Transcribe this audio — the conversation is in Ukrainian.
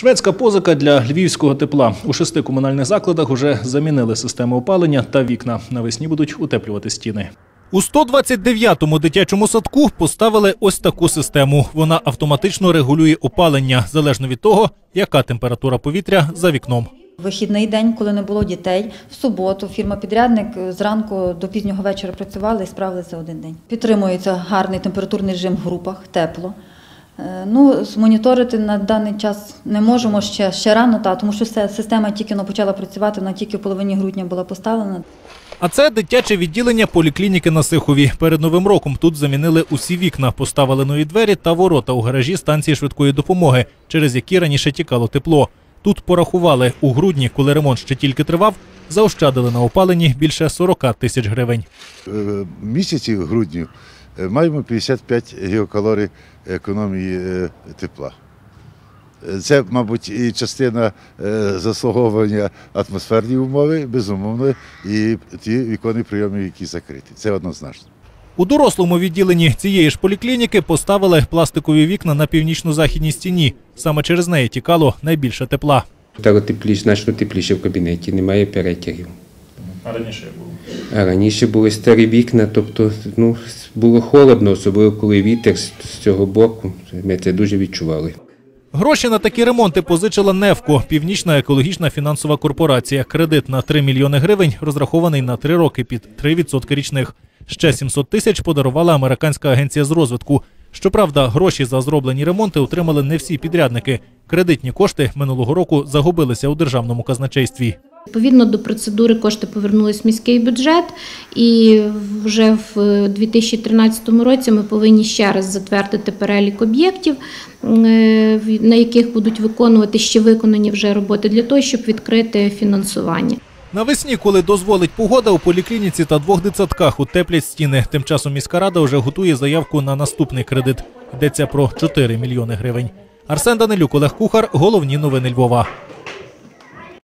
Шведська позика для львівського тепла. У шести комунальних закладах уже замінили системи опалення та вікна. Навесні будуть утеплювати стіни. У 129-му дитячому садку поставили ось таку систему. Вона автоматично регулює опалення залежно від того, яка температура повітря за вікном. Вихідний день, коли не було дітей, в суботу фірма-підрядник зранку до пізнього вечора працювала і справили за один день. Підтримується гарний температурний режим в групах, тепло. Е, Ну, змоніторити на даний час не можемо ще, ще рано, та, тому що система тільки ну, почала працювати, вона тільки в половині грудня була поставлена. А це дитяче відділення поліклініки на Сихові. Перед новим роком тут замінили усі вікна, поставили нові двері та ворота у гаражі станції швидкої допомоги, через які раніше тікало тепло. Тут порахували у грудні, коли ремонт ще тільки тривав, заощадили на опаленні більше 40 тисяч гривень. Місяці в грудні е, маємо 55 гігакалорій економії е, тепла. Е, Це, мабуть, і частина е, заслуговування атмосферні умови, безумовно, і ті віконні прийоми, які закриті. Це однозначно. У дорослому відділенні цієї ж поліклініки поставили пластикові вікна на північно-західній стіні. Саме через неї тікало найбільше тепла. Стало тепліше, значно тепліше в кабінеті, немає перетягів. А раніше було. А раніше були старі вікна, тобто ну, було холодно, особливо коли вітер з з цього боку. Ми це дуже відчували. Гроші на такі ремонти позичила Невко, північна екологічна фінансова корпорація. Кредит на 3 мільйони гривень розрахований на 3 роки під 3% річних. Ще 700 тисяч подарувала американська агенція з розвитку. Щоправда, гроші за зроблені ремонти отримали не всі підрядники. Кредитні кошти минулого року загубилися у державному казначействі. Відповідно до процедури кошти повернулись в міський бюджет, і вже в 2013 році ми повинні ще раз затвердити перелік об'єктів, е, на яких будуть виконувати ще виконані вже роботи для того, щоб відкрити фінансування. Навесні, коли дозволить погода, у поліклініці та двох дитсадках утеплять стіни. Тим часом міська рада вже готує заявку на наступний кредит. Йдеться про 4 мільйони гривень. Арсен Данилюк, Олег Кухар. Головні новини Львова.